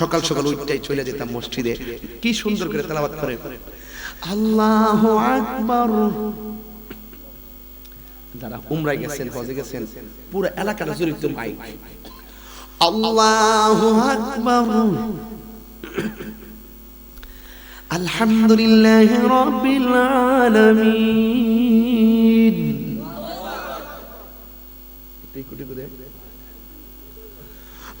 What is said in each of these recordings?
সকাল সকাল উঠটাই চলে যেতাম মসজিদে। কি সুন্দর করে তেলাওয়াত করে। আল্লাহু আকবার। যারা উমরায় গেছেন হজে গেছেন পুরো এলাকাটা জুড়ে তো মাইক আল্লাহু আকবার। আলহামদুলিল্লাহ রাব্বিল আলামিন। একটু কোটি করে।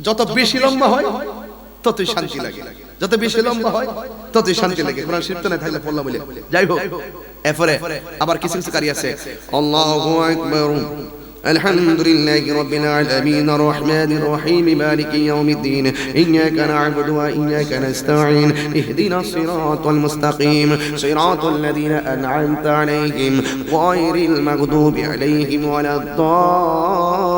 যত বেশি লম্বা হয় ততই শান্তি লাগে যত বেশি লম্বা হয় ততই শান্তি লাগে কোরআন শরীফ তো না থাকলে পড়লাম বলে যাই হোক এরপরে আবার কিছু কিছু কারি আছে আল্লাহু আকবার الحمد لله رب العالمين الرحمن الرحيم مالك يوم الدين إياك نعبد وإياك نستعين اهدنا الصراط المستقيم صراط الذين أنعمت عليهم غير المغضوب عليهم ولا الضالين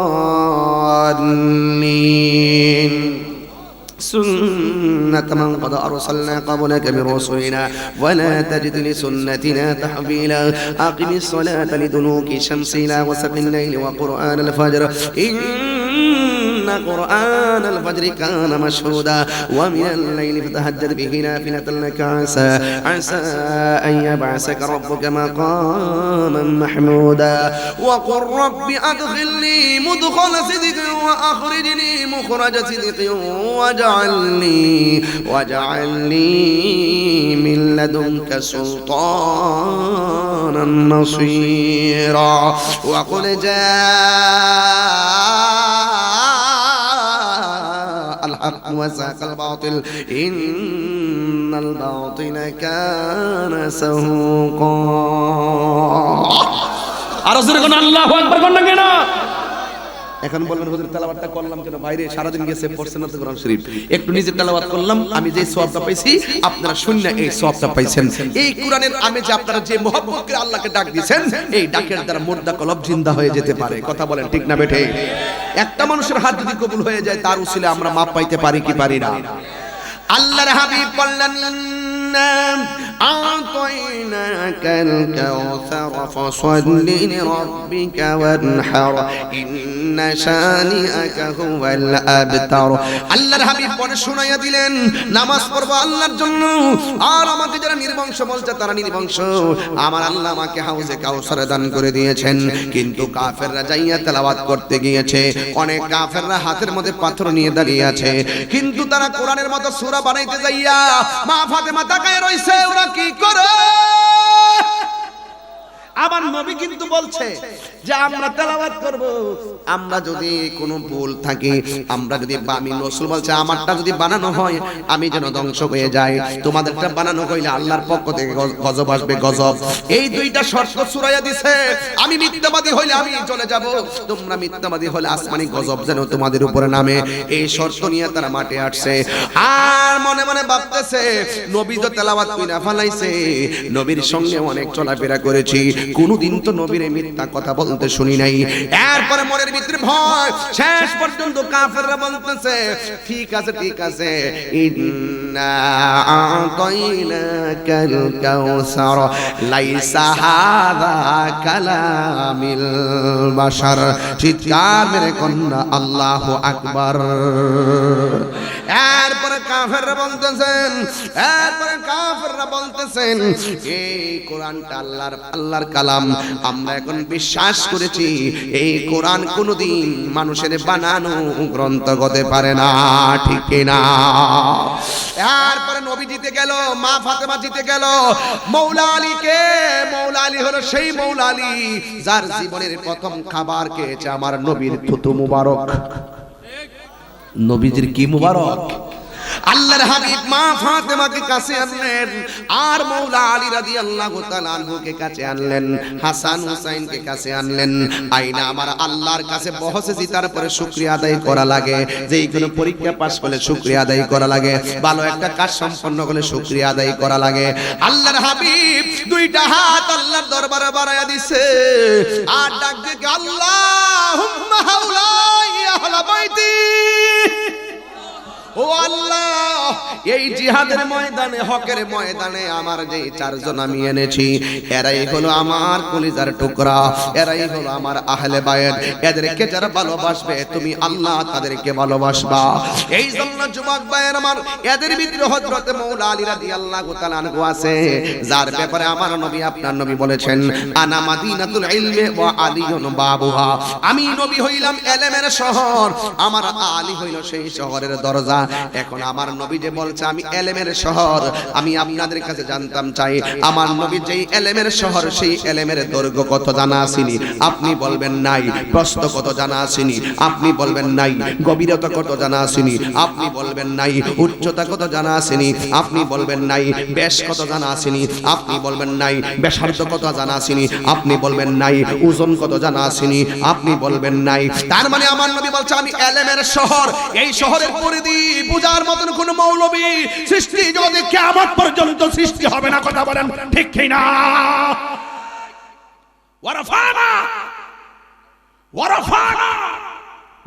سنة من قد أرسلنا قبلك من رسلنا ولا تجد لسنتنا تحويلا. أقم الصلاة لدلوك الشمس إلى وسق الليل وقرآن الفجر. إن قرآن الفجر كان مشهودا ومن الليل فتهجد به نافلة لك عسى عسى أن يبعثك ربك مقاما محمودا. وقل رب أدخلني مدخل صدق وأخرجني مخرج صدق واجعلني واجعلني من لدنك سلطانا نصيرا. وقل جاء الحق وزاق الباطل إن الباطل كان سهوقا আর জোরে কোন আল্লাহ আকবার কোন না কেন এখন বলবেন হুজুর তেলাওয়াতটা করলাম কেন বাইরে সারাদিন গেছে পড়ছেন না তো কোরআন শরীফ একটু নিজে তেলাওয়াত করলাম আমি যে সওয়াবটা পাইছি আপনারা শূন্য এই সওয়াবটা পাইছেন এই কোরআনের আমি যে আপনারা যে মোহাম্মদ করে আল্লাহকে ডাক দিয়েছেন এই ডাকের দ্বারা মুর্দা কলব জিন্দা হয়ে যেতে পারে কথা বলেন ঠিক না বেঠে একটা মানুষের হাত যদি কবুল হয়ে যায়, তার উসিলে আমরা মাপ পাইতে পারি কি পারি না। আল্লাহর হাবিব বললেন أعطيناك الكوثر فصل لربك وانحر إن شانئك هو الأبتر আল্লাহর হাবিব পরে শোনাইয়া দিলেন নামাজ পড়বো আল্লাহর জন্য আর আমাকে যারা নির্বংশ বলছে তারা নির্বংশ আমার আল্লাহ আমাকে হাউজে কাউসারে দান করে দিয়েছেন কিন্তু কাফেররা যাইয়া তেলাওয়াত করতে গিয়েছে অনেক কাফেররা হাতের মধ্যে পাথর নিয়ে দাঁড়িয়ে আছে কিন্তু তারা কোরআনের মতো সূরা বানাইতে যাইয়া মা ফাতেমা তাকায় রইছে ওরা কি করে? আমার নবী কিন্তু বলছে যে আমরা তেলাওয়াত করব। আমরা যদি কোনো ভুল থাকে, আমরা যদি আমি রসুল বলছে, আমারটা যদি বানানো হয়, আমি যেন ধ্বংস হয়ে যাই। তোমাদেরটা বানানো হইলে আল্লাহর পক্ষ থেকে গজব আসবে, গজব। এই দুইটা শর্ত সুরাইয়া দিছে। আমি মিথ্যাবাদী হইলে আমি চলে যাব। তোমরা মিথ্যাবাদী হলে আসমানি গজব যেন তোমাদের উপরে নামে। এই শর্ত নিয়ে তারা মাঠে আসছে। আর মনে মনে ভাবতেছে, নবী তো তেলাওয়াত কইরা ফালাইছে। নবীর সঙ্গে অনেক চলাফেরা করেছি। কোনদিন তো নবীর মিথ্যা কথা বলতে শুনি নাই। এরপরে মনের ভিতরে ভয়, শেষ পর্যন্ত কাফেররা বলতেছে, ঠিক আছে ঠিক আছে, ইন্না আতাইনাকাল কাউসার লাইসা হাদা কালামিল বাশার। চিৎকার মেরে কন্যা, আল্লাহু আকবার। এরপরে কাফেররা বলতেছেন, এরপরে কাফেররা বলতেছেন, এই কোরআনটা আল্লাহর আল্লাহর কালাম। আমরা এখন বিশ্বাস করেছি, এই কোরআন কোনোদিন মানুষের বানানো গ্রন্থ হতে পারে না, ঠিক না এরপরে নবী জিতে গেল, মা ফাতেমা জিতে গেল, মৌলা আলীকে মৌলা আলী হলো সেই মৌলা আলী, যার জীবনের প্রথম খাবার খেয়েছে আমার নবীর থুতু মুবারক। নবীজির কি মুবারক? আল্লাহর হাবিব মা ফাতেমাকে কাছে আনলেন, আর মৌলা আলী রাদিয়াল্লাহু তাআলা আনহুকে কাছে আনলেন, হাসান হুসাইনকে কাছে আনলেন। আইনা আমার আল্লাহর কাছে বহসে জিতার পরে শুকরিয়া আদায় করা লাগে। যেই কোনো পরীক্ষা পাস করলে শুকরিয়া আদায় করা লাগে। ভালো একটা কাজ সম্পন্ন করলে শুকরিয়া আদায় করা লাগে। আল্লাহর হাবিব দুইটা হাত আল্লাহর দরবারে বাড়ায়া দিছে। আর ডাক দিয়ে আল্লাহুম্মা হাউলাই আহলা বাইতি। ও আল্লাহ! এই জিহাদের ময়দানে, হকের ময়দানে আমার যে চারজন আমি এনেছি, এরাই হলো আমার কলিজার টুকরা, এরাই হলো আমার আহলে বায়ের এদেরকে যারা ভালোবাসবে, তুমি আল্লাহ তাদেরকে ভালোবাসবা। এই জন্য যুবক ভাইয়ের আমার, এদের ভিতরে হযরতে মৌলা আলী রাদিয়াল্লাহু তাআলা আনহু আছে, যার ব্যাপারে আমার নবী, আপনার নবী বলেছেন, আনা মাদিনাতুল ইলমি ওয়া আলিয়ুন বাবুহা। আমি নবী হইলাম এলেমের শহর, আমার আলী হইল সেই শহরের দরজা। এখন আমার নবী যে বলছে, আমি এলেমের শহর, আমি আপনাদের কাছে জানতাম চাই। আমার নবী যেই এলেমের শহর, সেই এলেমের দৈর্ঘ্য কত জানা আসেনি। আপনি বলবেন নাই, প্রস্থ কত জানা আসেনি। আপনি বলবেন নাই, গভীরতা কত জানা আসেনি। আপনি বলবেন নাই, উচ্চতা কত জানা আসেনি। আপনি বলবেন নাই বেশ কত জানা আসেনি। আপনি বলবেন নাই, ব্যাসার্ধ কত জানা আসেনি। আপনি বলবেন নাই, ওজন কত জানা আসেনি। আপনি বলবেন নাই। তার মানে আমার নবী বলছে, আমি এলেমের শহর, এই শহরের পরিধি, পূজার মতন কোন মৌলবী, সৃষ্টি যদি কেমন পর্যন্ত সৃষ্টি হবে না, কথা বলেন, ঠিক কি না? ওয়ারাফানা ওয়ারাফানা।